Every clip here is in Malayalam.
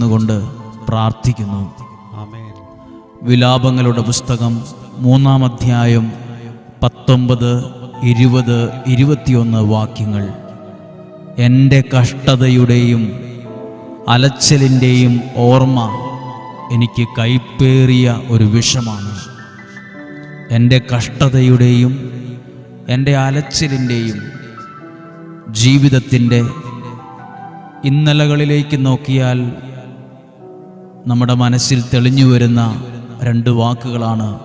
തന്നുകൊണ്ട് പ്രാർത്ഥിക്കുന്നു. വിലാപങ്ങളുടെ പുസ്തകം മൂന്നാം അധ്യായം പത്തൊമ്പത് ഇരുപത് ഇരുപത്തിയൊന്ന് വാക്യങ്ങൾ. എന്റെ കഷ്ടതയുടെയും അലച്ചലിന്റെയും ഓർമ്മ എനിക്ക് കൈപ്പേറിയ ഒരു വിഷമാണ്. എന്റെ കഷ്ടതയുടെയും എന്റെ അലച്ചിലിന്റെയും ജീവിതത്തിന്റെ ഇന്നലകളിലേക്ക് നോക്കിയാൽ നമ്മുടെ മനസ്സിൽ തെളിഞ്ഞു വരുന്ന രണ്ട് വാക്കുകളാണ്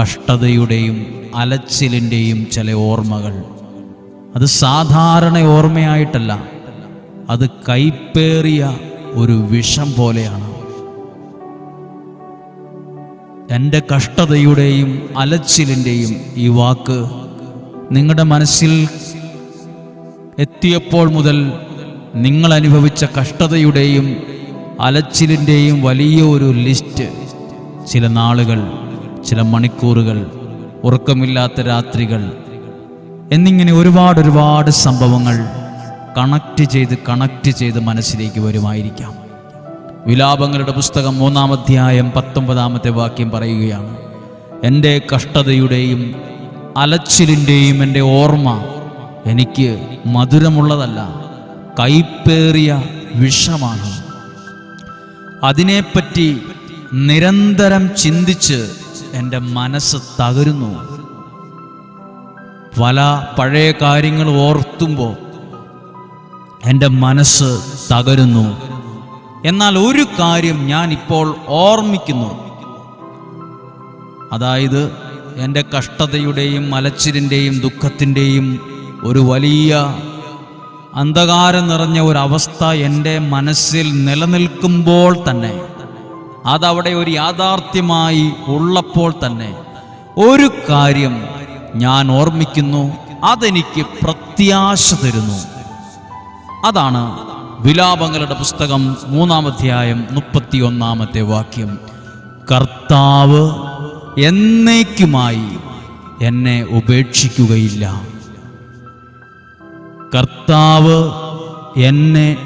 കഷ്ടതയുടെയും അലച്ചിലിന്റെയും ചില ഓർമ്മകൾ. അത് സാധാരണ ഓർമ്മയായിട്ടല്ല അത് കൈപ്പേറിയ ഒരു വിഷം പോലെയാണ്. എന്റെ കഷ്ടതയുടെയും അലച്ചിലിന്റെയും ഈ വാക്ക് നിങ്ങളുടെ മനസ്സിൽ എത്തിയപ്പോൾ മുതൽ നിങ്ങൾ അനുഭവിച്ച കഷ്ടതയുടെയും അലച്ചിലിന്റെയും വലിയ ഒരു ലിസ്റ്റ്. ചില നാളുകൾ ചില മണിക്കൂറുകൾ ഉറക്കമില്ലാത്ത രാത്രികൾ. എന്നിങ്ങനെ ഒരുപാട് ഒരുപാട് സംഭവങ്ങൾ കണക്ട് ചെയ്ത് കണക്ട് ചെയ്ത് മനസ്സിലേക്ക് വരുമായിരിക്കാം. വിലാപങ്ങളുടെ പുസ്തകം മൂന്നാം അധ്യായം പത്തൊമ്പതാമത്തെ വാക്യം പറയുകയാണ് എന്റെ കഷ്ടതയുടെയും അലച്ചിലിന്റെയും എന്റെ ഓർമ്മ എനിക്ക് മധുരമുള്ളതല്ല കൈപ്പേറിയ വിഷമാണ്. അതിനെപ്പറ്റി നിരന്തരം ചിന്തിച്ച് എന്റെ മനസ്സ് തകരുന്നു. പല പഴയ കാര്യങ്ങൾ ഓർത്തുമ്പോൾ എന്റെ മനസ്സ് തകരുന്നു. എന്നാൽ ഒരു കാര്യം ഞാൻ ഇപ്പോൾ ഓർമ്മിക്കുന്നു. അതായത് എന്റെ കഷ്ടതയുടെയും അലച്ചിലിന്റെയും ദുഃഖത്തിന്റെയും ഒരു വലിയ അന്ധകാരം നിറഞ്ഞ ഒരവസ്ഥ എന്റെ മനസ്സിൽ നിലനിൽക്കുമ്പോൾ തന്നെ. അതവിടെ ഒരു യാഥാർത്ഥ്യമായി ഉള്ളപ്പോൾ തന്നെ. ഒരു കാര്യം ഞാൻ ഓർമ്മിക്കുന്നു അതെനിക്ക് പ്രത്യാശ തരുന്നു. അതാണ് വിലാപങ്ങളുടെ പുസ്തകം മൂന്നാമധ്യായം മുപ്പത്തി ഒന്നാമത്തെ വാക്യം. കർത്താവ് എന്നേക്കുമായി എന്നെ ഉപേക്ഷിക്കുകയില്ല. കർത്താവ് എന്നെ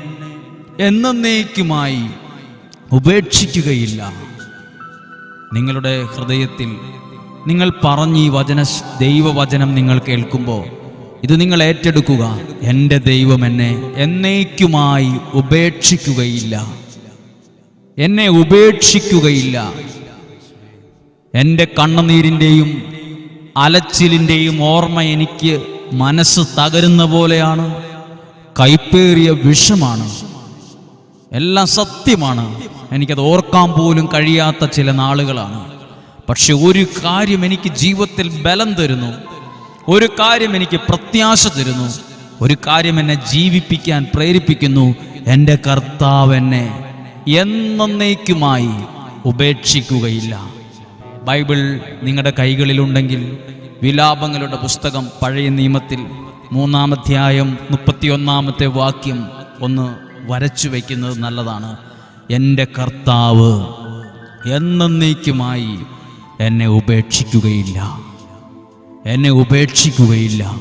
എന്നേക്കുമായി ഉപേക്ഷിക്കുകയില്ല. നിങ്ങളുടെ ഹൃദയത്തിൽ നിങ്ങൾ പറഞ്ഞ് ഈ വചന ദൈവവചനം നിങ്ങൾ കേൾക്കുമ്പോൾ ഇത് നിങ്ങൾ ഏറ്റെടുക്കുക. എന്റെ ദൈവം എന്നെ എന്നേക്കുമായി ഉപേക്ഷിക്കുകയില്ല. എന്നെ ഉപേക്ഷിക്കുകയില്ല. എന്റെ കണ്ണുനീരിന്റെയും അലച്ചിലിന്റെയും ഓർമ്മ എനിക്ക് മനസ്സ് തകരുന്ന പോലെയാണ്. കൈപ്പേറിയ വിഷമാണ്. എല്ലാം സത്യമാണ്. എനിക്കത് ഓർക്കാൻ പോലും കഴിയാത്ത ചില നാളുകളാണ്. പക്ഷെ ഒരു കാര്യം എനിക്ക് ജീവിതത്തിൽ ബലം തരുന്നു. ഒരു കാര്യം എനിക്ക് പ്രത്യാശ തരുന്നു. ഒരു കാര്യം എന്നെ ജീവിപ്പിക്കാൻ പ്രേരിപ്പിക്കുന്നു. എന്റെ കർത്താവ് എന്നെ എന്നേക്കുമായി ഉപേക്ഷിക്കുകയില്ല. ബൈബിൾ നിങ്ങളുടെ കൈകളിലുണ്ടെങ്കിൽ വിലാപങ്ങളുടെ പുസ്തകം പഴയ നിയമത്തിൽ മൂന്നാമധ്യായം മുപ്പത്തിയൊന്നാമത്തെ വാക്യം ഒന്ന് വരച്ചു വയ്ക്കുന്നത് നല്ലതാണ്. എന്റെ കർത്താവ് എന്നേക്കുമായി എന്നെ ഉപേക്ഷിക്കുകയില്ല. എന്നെ ഉപേക്ഷിക്കുകയില്ല.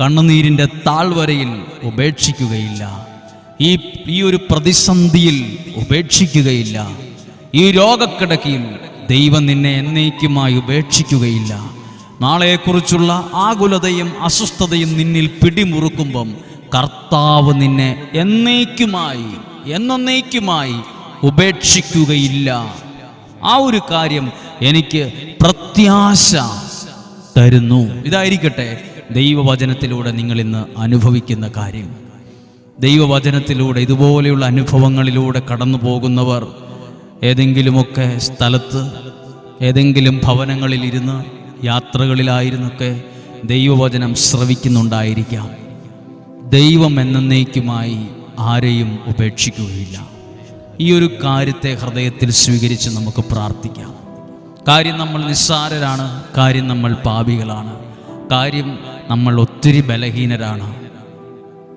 കണ്ണുനീരിന്റെ താഴ്വരയിൽ ഉപേക്ഷിക്കുകയില്ല. ഈ ഈ ഒരു പ്രതിസന്ധിയിൽ ഉപേക്ഷിക്കുകയില്ല. ഈ രോഗക്കിടക്കിയിൽ ദൈവം നിന്നെ എന്നേക്കുമായി ഉപേക്ഷിക്കുകയില്ല. നാളെക്കുറിച്ചുള്ള ആകുലതയും അസ്വസ്ഥതയും നിന്നിൽ പിടിമുറുക്കുമ്പം കർത്താവ് നിന്നെ എന്നേക്കുമായി എന്നേക്കുമായി ഉപേക്ഷിക്കുകയില്ല. ആ ഒരു കാര്യം എനിക്ക് പ്രത്യാശ തരുന്നു. ഇതായിരിക്കട്ടെ ദൈവവചനത്തിലൂടെ നിങ്ങൾ ഇന്ന് അനുഭവിക്കുന്ന കാര്യം. ദൈവവചനത്തിലൂടെ ഇതുപോലെയുള്ള അനുഭവങ്ങളിലൂടെ കടന്നു പോകുന്നവർ ഏതെങ്കിലുമൊക്കെ സ്ഥലത്ത് ഏതെങ്കിലും ഭവനങ്ങളിൽ ഇരുന്ന് യാത്രകളിലായിരുന്നൊക്കെ ദൈവവചനം ശ്രവിക്കുന്നുണ്ടായിരിക്കാം. ദൈവം എന്നേക്കുമായി ആരെയും ഉപേക്ഷിക്കുകയില്ല. ഈ ഒരു കാര്യത്തെ ഹൃദയത്തിൽ സ്വീകരിച്ച് നമുക്ക് പ്രാർത്ഥിക്കാം. കാര്യം നമ്മൾ നിസ്സാരരാണ് കാര്യം നമ്മൾ പാപികളാണ് കാര്യം നമ്മൾ ഒത്തിരി ബലഹീനരാണ്.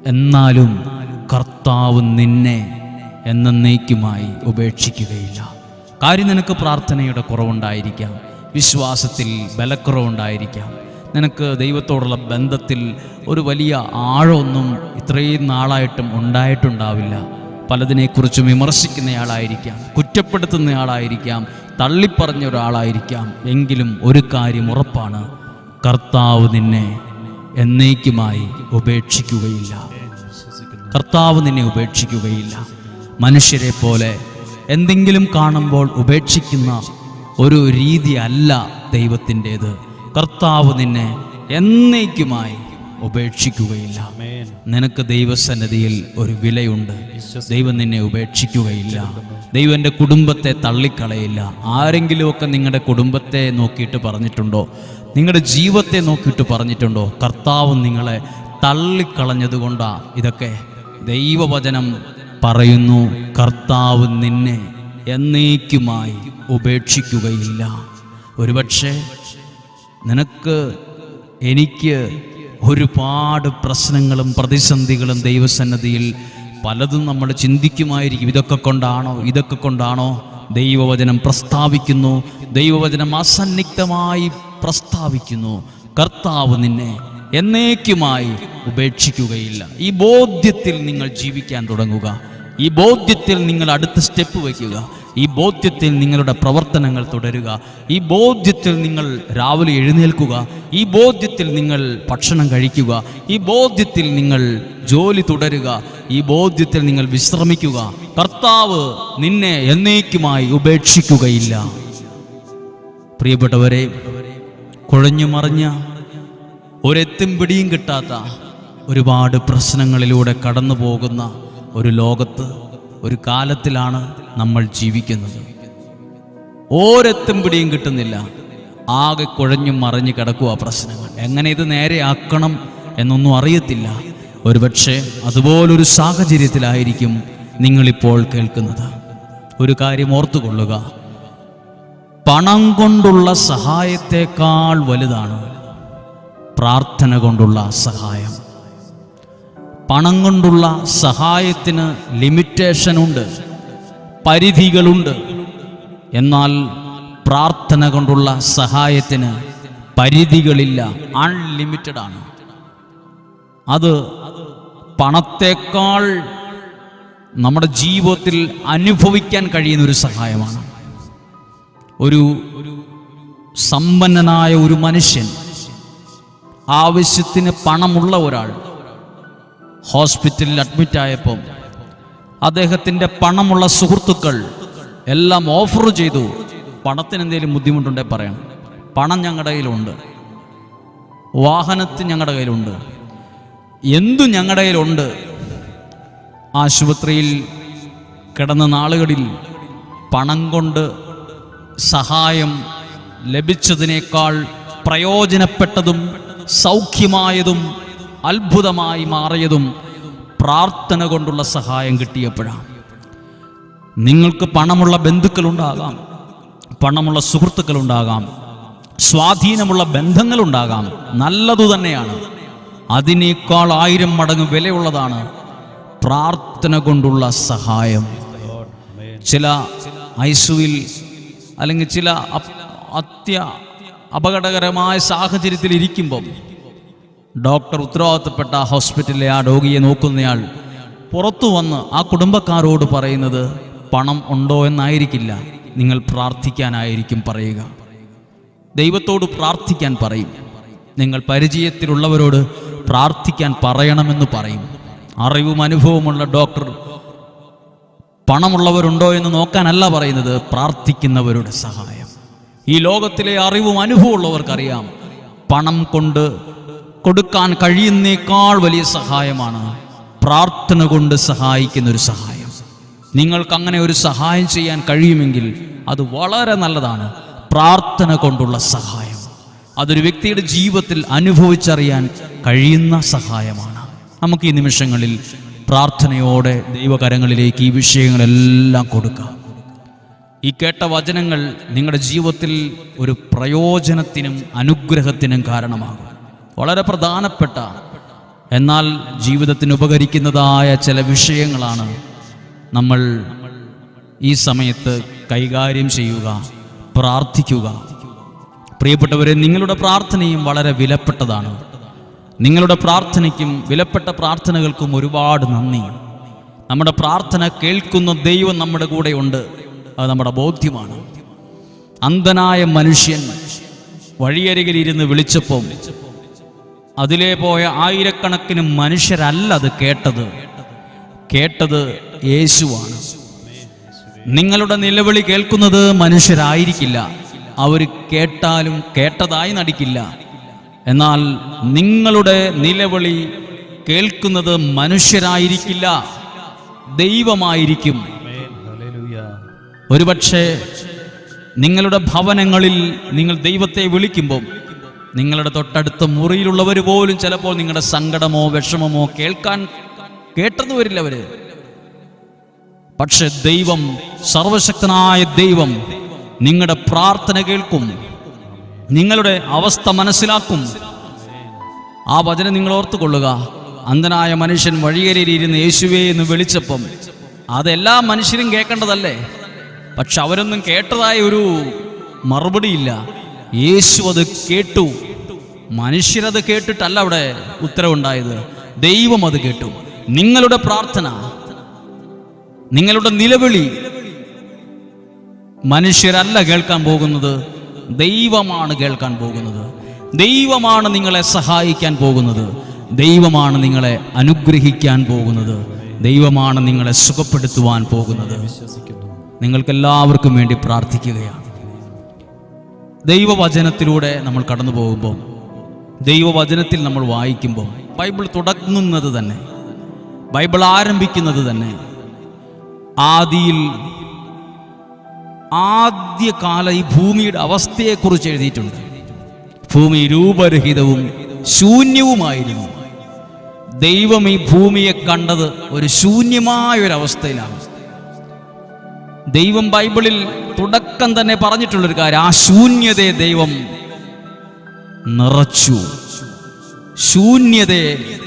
എന്നാലും കർത്താവ് നിന്നെ എന്നേക്കുമായി ഉപേക്ഷിക്കുകയില്ല. കാര്യം നിനക്ക് പ്രാർത്ഥനയുടെ കുറവുണ്ടായിരിക്കാം. വിശ്വാസത്തിൽ ബലക്കുറവുണ്ടായിരിക്കാം. നിനക്ക് ദൈവത്തോടുള്ള ബന്ധത്തിൽ ഒരു വലിയ ആഴമൊന്നും ഇത്രയും നാളായിട്ടും ഉണ്ടായിട്ടുണ്ടാവില്ല. പലതിനെക്കുറിച്ചും വിമർശിക്കുന്നയാളായിരിക്കാം കുറ്റപ്പെടുത്തുന്നയാളായിരിക്കാം തള്ളിപ്പറഞ്ഞ ഒരാളായിരിക്കാം എങ്കിലും ഒരു കാര്യം ഉറപ്പാണ് കർത്താവ് നിന്നെ എന്നേക്കുമായി ഉപേക്ഷിക്കുകയില്ല. കർത്താവ് നിന്നെ ഉപേക്ഷിക്കുകയില്ല. മനുഷ്യരെ പോലെ എന്തെങ്കിലും കാണുമ്പോൾ ഉപേക്ഷിക്കുന്ന ഒരു രീതി അല്ല ദൈവത്തിന്റെത്. കർത്താവ് നിന്നെ എന്നേക്കുമായി ഉപേക്ഷിക്കുകയില്ല. നിനക്ക് ദൈവസന്നതിയിൽ ഒരു വിലയുണ്ട്. ദൈവം നിന്നെ ഉപേക്ഷിക്കുകയില്ല. ദൈവം എന്റെ കുടുംബത്തെ തള്ളിക്കളയില്ല. ആരെങ്കിലുമൊക്കെ നിങ്ങളുടെ കുടുംബത്തെ നോക്കിയിട്ട് പറഞ്ഞിട്ടുണ്ടോ? നിങ്ങളുടെ ജീവിതത്തെ നോക്കിയിട്ട് പറഞ്ഞിട്ടുണ്ടോ? കർത്താവ് നിങ്ങളെ തള്ളിക്കളഞ്ഞതുകൊണ്ടാ ഇതൊക്കെ ദൈവവചനം പറയുന്നു. കർത്താവ് നിന്നെ എന്നേക്കുമായി ഉപേക്ഷിക്കുകയില്ല. ഒരുപക്ഷെ നിനക്ക് എനിക്ക് ഒരുപാട് പ്രശ്നങ്ങളും പ്രതിസന്ധികളും ദൈവസന്നദ്ധിയിൽ പലതും നമ്മൾ ചിന്തിക്കുമായിരിക്കും. ഇതൊക്കെ കൊണ്ടാണോ? ഇതൊക്കെ കൊണ്ടാണോ? ദൈവവചനം പ്രസ്താവിക്കുന്നു. ദൈവവചനം അസന്നിഗ്ധമായി പ്രസ്താവിക്കുന്നു. കർത്താവ് നിന്നെ എന്നേക്കുമായി ഉപേക്ഷിക്കുകയില്ല. ഈ ബോധ്യത്തിൽ നിങ്ങൾ ജീവിക്കാൻ തുടങ്ങുക. ഈ ബോധ്യത്തിൽ നിങ്ങൾ അടുത്ത സ്റ്റെപ്പ് വയ്ക്കുക. ഈ ബോധ്യത്തിൽ നിങ്ങളുടെ പ്രവർത്തനങ്ങൾ തുടരുക. ഈ ബോധ്യത്തിൽ നിങ്ങൾ രാവിലെ എഴുന്നേൽക്കുക. ഈ ബോധ്യത്തിൽ നിങ്ങൾ ഭക്ഷണം കഴിക്കുക. ഈ ബോധ്യത്തിൽ നിങ്ങൾ ജോലി തുടരുക. ഈ ബോധ്യത്തിൽ നിങ്ങൾ വിശ്രമിക്കുക. കർത്താവ് നിന്നെ എന്നേക്കുമായി ഉപേക്ഷിക്കുകയില്ല. പ്രിയപ്പെട്ടവരെ കുഴഞ്ഞു മറിഞ്ഞ ഒരെത്തും പിടിയും കിട്ടാത്ത ഒരുപാട് പ്രശ്നങ്ങളിലൂടെ കടന്നു പോകുന്ന ഒരു ലോകത്ത് ഒരു കാലത്തിലാണ് നമ്മൾ ജീവിക്കുന്നത്. ഓരത്തും പിടിയും കിട്ടുന്നില്ല. ആകെ കുഴഞ്ഞും മറിഞ്ഞു കിടക്കുക പ്രശ്നങ്ങൾ. എങ്ങനെ ഇത് നേരെയാക്കണം എന്നൊന്നും അറിയത്തില്ല. ഒരുപക്ഷെ അതുപോലൊരു സാഹചര്യത്തിലായിരിക്കും നിങ്ങളിപ്പോൾ കേൾക്കുന്നത്. ഒരു കാര്യം ഓർത്തുകൊള്ളുക. പണം കൊണ്ടുള്ള സഹായത്തേക്കാൾ വലുതാണ് പ്രാർത്ഥന കൊണ്ടുള്ള സഹായം. പണം കൊണ്ടുള്ള സഹായത്തിന് ലിമിറ്റേഷനുണ്ട് പരിധികളുണ്ട്. എന്നാൽ പ്രാർത്ഥന കൊണ്ടുള്ള സഹായത്തിന് പരിധികളില്ല. അൺലിമിറ്റഡ് ആണ്. അത് പണത്തേക്കാൾ നമ്മുടെ ജീവിതത്തിൽ അനുഭവിക്കാൻ കഴിയുന്ന ഒരു സഹായമാണ്. ഒരു സമ്പന്നനായ ഒരു മനുഷ്യൻ ആവശ്യത്തിന് പണമുള്ള ഒരാൾ ഹോസ്പിറ്റലിൽ അഡ്മിറ്റായപ്പം അദ്ദേഹത്തിന്റെ പണമുള്ള സുഹൃത്തുക്കൾ എല്ലാം ഓഫർ ചെയ്തു. പണത്തിന് എന്തെങ്കിലും ബുദ്ധിമുട്ടുണ്ടെങ്കിൽ പറയണം. പണം ഞങ്ങളുടെ കയ്യിലുണ്ട്. വാഹനത്തിന് ഞങ്ങളുടെ കയ്യിലുണ്ട്. എന്തു ഞങ്ങളുടെ കയ്യിലുണ്ട്? ആശുപത്രിയിൽ കിടന്ന നാളുകളിൽ പണം കൊണ്ട് സഹായം ലഭിച്ചതിനേക്കാൾ പ്രയോജനപ്പെട്ടതും സൗഖ്യമായതും അത്ഭുതമായി മാറിയതും പ്രാർത്ഥന കൊണ്ടുള്ള സഹായം കിട്ടിയപ്പോഴാണ്. നിങ്ങൾക്ക് പണമുള്ള ബന്ധുക്കളുണ്ടാകാം പണമുള്ള സുഹൃത്തുക്കളുണ്ടാകാം സ്വാധീനമുള്ള ബന്ധങ്ങളുണ്ടാകാം. നല്ലതു തന്നെയാണ്. അതിനേക്കാൾ ആയിരം മടങ്ങ് വിലയുള്ളതാണ് പ്രാർത്ഥന കൊണ്ടുള്ള സഹായം. ചില ഐസുവിൽ അല്ലെങ്കിൽ ചില അത്യ അപകടകരമായ സാഹചര്യത്തിൽ ഇരിക്കുമ്പം ഡോക്ടർ ഉത്തരവാദിത്തപ്പെട്ട ഹോസ്പിറ്റലിലെ ആ രോഗിയെ നോക്കുന്നയാൾ പുറത്തു വന്ന് ആ കുടുംബക്കാരോട് പറയുന്നത് പണം ഉണ്ടോ എന്നായിരിക്കില്ല. നിങ്ങൾ പ്രാർത്ഥിക്കാനായിരിക്കും പറയുക. ദൈവത്തോട് പ്രാർത്ഥിക്കാൻ പറയും. നിങ്ങൾ പരിചയത്തിലുള്ളവരോട് പ്രാർത്ഥിക്കാൻ പറയണമെന്ന് പറയും. അറിവും അനുഭവമുള്ള ഡോക്ടർ പണമുള്ളവരുണ്ടോ എന്ന് നോക്കാനല്ല പറയുന്നത് പ്രാർത്ഥിക്കുന്നവരുടെ സഹായം. ഈ ലോകത്തിലെ അറിവും അനുഭവമുള്ളവർക്കറിയാം. പണം കൊണ്ട് കൊടുക്കാൻ കഴിയുന്നേക്കാൾ വലിയ സഹായമാണ് പ്രാർത്ഥന കൊണ്ട് സഹായിക്കുന്ന ഒരു സഹായം. നിങ്ങൾക്ക് അങ്ങനെ ഒരു സഹായം ചെയ്യാൻ കഴിയുമെങ്കിൽ അത് വളരെ നല്ലതാണ്. പ്രാർത്ഥന കൊണ്ടുള്ള സഹായം. അതൊരു വ്യക്തിയുടെ ജീവിതത്തിൽ അനുഭവിച്ചറിയാൻ കഴിയുന്ന സഹായമാണ്. നമുക്ക് ഈ നിമിഷങ്ങളിൽ പ്രാർത്ഥനയോടെ ദൈവകരങ്ങളിലേക്ക് ഈ വിഷയങ്ങളെല്ലാം കൊടുക്കാം. ഈ കേട്ട വചനങ്ങൾ നിങ്ങളുടെ ജീവിതത്തിൽ ഒരു പ്രയോജനത്തിനും അനുഗ്രഹത്തിനും കാരണമാകും. വളരെ പ്രധാനപ്പെട്ട എന്നാൽ ജീവിതത്തിന് ഉപകരിക്കുന്നതായ ചില വിഷയങ്ങളാണ് നമ്മൾ ഈ സമയത്ത് കൈകാര്യം ചെയ്യുക പ്രാർത്ഥിക്കുക. പ്രിയപ്പെട്ടവരെ നിങ്ങളുടെ പ്രാർത്ഥനയും വളരെ വിലപ്പെട്ടതാണ്. നിങ്ങളുടെ പ്രാർത്ഥനയ്ക്കും വിലപ്പെട്ട പ്രാർത്ഥനകൾക്കും ഒരുപാട് നന്ദി. നമ്മുടെ പ്രാർത്ഥന കേൾക്കുന്ന ദൈവം നമ്മുടെ കൂടെയുണ്ട് അത് നമ്മുടെ ബോധ്യമാണ്. അന്ധനായ മനുഷ്യൻ വഴിയരികിൽ വിളിച്ചപ്പോൾ വിളിച്ചപ്പം അതിലേ പോയ ആയിരക്കണക്കിന് മനുഷ്യരല്ല അത് കേട്ടത്. കേട്ടത് യേശുവാണ്. നിങ്ങളുടെ നിലവിളി കേൾക്കുന്നത് മനുഷ്യരായിരിക്കില്ല. അവർ കേട്ടാലും കേട്ടതായി നടിക്കില്ല. എന്നാൽ നിങ്ങളുടെ നിലവിളി കേൾക്കുന്നത് മനുഷ്യരായിരിക്കില്ല. ദൈവമായിരിക്കും. ഒരുപക്ഷെ നിങ്ങളുടെ ഭവനങ്ങളിൽ നിങ്ങൾ ദൈവത്തെ വിളിക്കുമ്പോൾ നിങ്ങളുടെ തൊട്ടടുത്ത മുറിയിലുള്ളവർ പോലും ചിലപ്പോൾ നിങ്ങളുടെ സങ്കടമോ വിഷമമോ കേൾക്കാൻ കേട്ടെന്ന് വരില്ല അവർ. പക്ഷെ ദൈവം സർവശക്തനായ ദൈവം നിങ്ങളുടെ പ്രാർത്ഥന കേൾക്കും നിങ്ങളുടെ അവസ്ഥ മനസ്സിലാക്കും. ആ വചനം നിങ്ങൾ ഓർത്തുകൊള്ളുക. അന്ധനായ മനുഷ്യൻ വഴിയരിയിരുന്ന് യേശുവേ എന്ന് വിളിച്ചപ്പം അതെല്ലാ മനുഷ്യരും കേൾക്കേണ്ടതല്ലേ? പക്ഷെ അവരൊന്നും കേട്ടതായ ഒരു മറുപടിയില്ല. യേശു അത് കേട്ടു. മനുഷ്യരത് കേട്ടിട്ടല്ല അവിടെ ഉത്തരവുണ്ടായത്. ദൈവം അത് കേട്ടു. നിങ്ങളുടെ പ്രാർത്ഥന നിങ്ങളുടെ നിലവിളി മനുഷ്യരല്ല കേൾക്കാൻ പോകുന്നത്. ദൈവമാണ് കേൾക്കാൻ പോകുന്നത്. ദൈവമാണ് നിങ്ങളെ സഹായിക്കാൻ പോകുന്നത്. ദൈവമാണ് നിങ്ങളെ അനുഗ്രഹിക്കാൻ പോകുന്നത്. ദൈവമാണ് നിങ്ങളെ സുഖപ്പെടുത്തുവാൻ പോകുന്നത്. നിങ്ങൾക്കെല്ലാവർക്കും വേണ്ടി പ്രാർത്ഥിക്കുകയാണ്. ദൈവവചനത്തിലൂടെ നമ്മൾ കടന്നു പോകുമ്പോൾ ദൈവവചനത്തിൽ നമ്മൾ വായിക്കുമ്പോൾ ബൈബിൾ തുടങ്ങുന്നത് തന്നെ ബൈബിൾ ആരംഭിക്കുന്നത് തന്നെ ആദിയിൽ ആദ്യകാല ഈ ഭൂമിയുടെ അവസ്ഥയെക്കുറിച്ച് എഴുതിയിട്ടുണ്ട്. ഭൂമി രൂപരഹിതവും ശൂന്യവുമായിരുന്നു. ദൈവം ഈ ഭൂമിയെ കണ്ടത് ഒരു ശൂന്യമായ ഒരു അവസ്ഥയിലാണ് ദൈവം ബൈബിളിൽ തുടക്കം തന്നെ പറഞ്ഞിട്ടുള്ളൊരു കാര്യം ആ ശൂന്യതയെ ദൈവം നിറച്ചു. ശൂന്യതയെ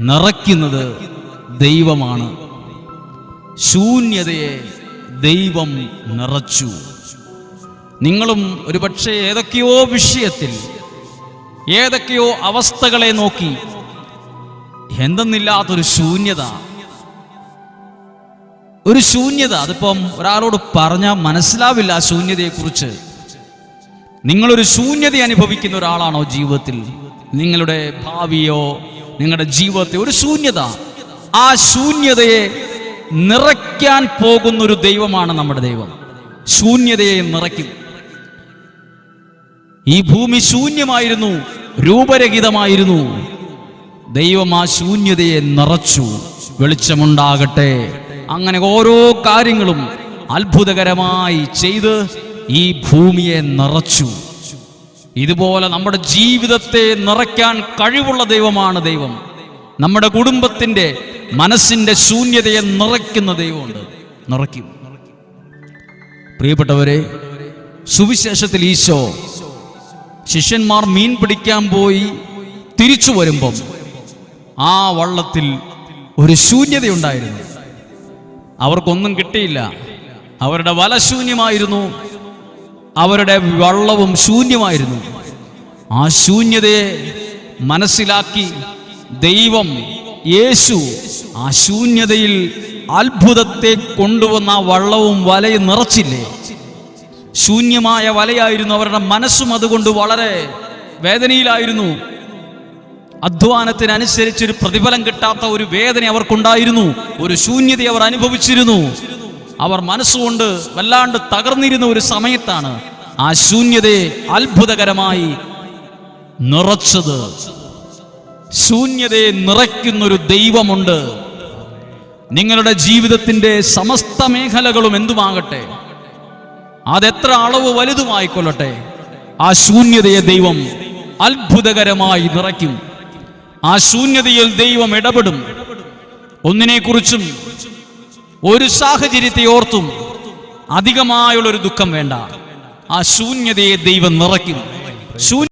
നിറയ്ക്കുന്നത് ദൈവമാണ്. ശൂന്യതയെ ദൈവം നിറച്ചു. നിങ്ങളും ഒരുപക്ഷെ ഏതൊക്കെയോ വിഷയത്തിൽ ഏതൊക്കെയോ അവസ്ഥകളെ നോക്കി എന്തെന്നില്ലാത്തൊരു ശൂന്യത ഒരു ശൂന്യത. അതിപ്പം ഒരാളോട് പറഞ്ഞാൽ മനസ്സിലാവില്ല ആ ശൂന്യതയെക്കുറിച്ച്. നിങ്ങളൊരു ശൂന്യത അനുഭവിക്കുന്ന ഒരാളാണോ ജീവിതത്തിൽ? നിങ്ങളുടെ ഭാവിയോ നിങ്ങളുടെ ജീവിതത്തെ ഒരു ശൂന്യത. ആ ശൂന്യതയെ നിറയ്ക്കാൻ പോകുന്ന ഒരു ദൈവമാണ് നമ്മുടെ ദൈവം. ശൂന്യതയെ നിറയ്ക്കും. ഈ ഭൂമി ശൂന്യമായിരുന്നു രൂപരഹിതമായിരുന്നു. ദൈവം ആ ശൂന്യതയെ നിറച്ചു വെളിച്ചമുണ്ടാകട്ടെ. അങ്ങനെ ഓരോ കാര്യങ്ങളും അത്ഭുതകരമായി ചെയ്ത് ഈ ഭൂമിയെ നിറച്ചു. ഇതുപോലെ നമ്മുടെ ജീവിതത്തെ നിറയ്ക്കാൻ കഴിവുള്ള ദൈവമാണ് ദൈവം. നമ്മുടെ കുടുംബത്തിന്റെ മനസ്സിന്റെ ശൂന്യതയെ നിറയ്ക്കുന്ന ദൈവമുണ്ട്. നിറയ്ക്കും. പ്രിയപ്പെട്ടവരെ സുവിശേഷത്തിൽ ഈശോ ശിഷ്യന്മാർ മീൻ പിടിക്കാൻ പോയി തിരിച്ചു വരുമ്പം ആ വള്ളത്തിൽ ഒരു ശൂന്യതയുണ്ടായിരുന്നു. അവർക്കൊന്നും കിട്ടിയില്ല. അവരുടെ വല ശൂന്യമായിരുന്നു. അവരുടെ വള്ളവും ശൂന്യമായിരുന്നു. ആ ശൂന്യതയെ മനസ്സിലാക്കി ദൈവം യേശു ആ ശൂന്യതയിൽ അത്ഭുതത്തെ കൊണ്ടുവന്ന വള്ളവും വലയും നിറച്ചില്ലേ? ശൂന്യമായ വലയായിരുന്നു അവരുടെ മനസ്സും അതുകൊണ്ട് വളരെ വേദനയിലായിരുന്നു. അധ്വാനത്തിനനുസരിച്ച് ഒരു പ്രതിഫലം കിട്ടാത്ത ഒരു വേദന അവർക്കുണ്ടായിരുന്നു. ഒരു ശൂന്യത അവർ അനുഭവിച്ചിരുന്നു. അവർ മനസ്സുകൊണ്ട് വല്ലാണ്ട് തകർന്നിരുന്ന ഒരു സമയത്താണ് ആ ശൂന്യതയെ അത്ഭുതകരമായി നിറച്ചത്. ശൂന്യതയെ നിറയ്ക്കുന്നൊരു ദൈവമുണ്ട്. നിങ്ങളുടെ ജീവിതത്തിന്റെ സമസ്ത മേഖലകളും എന്തുമാകട്ടെ അതെത്ര അളവ് വലുതുമായിക്കൊള്ളട്ടെ ആ ശൂന്യതയെ ദൈവം അത്ഭുതകരമായി നിറയ്ക്കും. ആ ശൂന്യതയിൽ ദൈവം ഇടപെടും. ഒന്നിനെക്കുറിച്ചും ഒരു സാഹചര്യത്തെ ഓർത്തും അധികമായുള്ളൊരു ദുഃഖം വേണ്ട. ആ ശൂന്യതയെ ദൈവം നിറയ്ക്കും. ശൂന്യ